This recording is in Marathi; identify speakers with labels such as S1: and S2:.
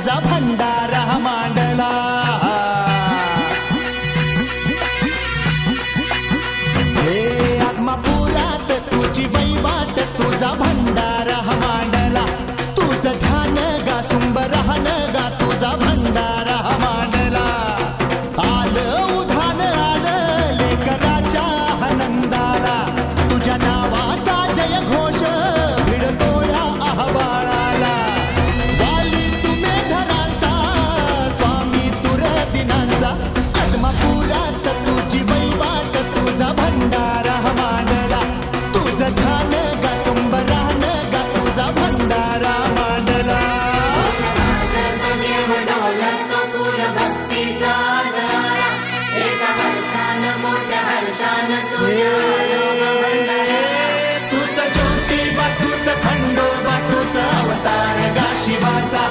S1: तुझा भंडारा मांडला. हे आत्मापुरात तुझी वैवाट तुझा भंडारा मांडला. तुझं ध्यान गा सुंब राहण गा तुझा
S2: आरशान तुझ्या
S1: तूच ज्योतिबा तूच खंडोबा तूच अवतार गाशिबाचा.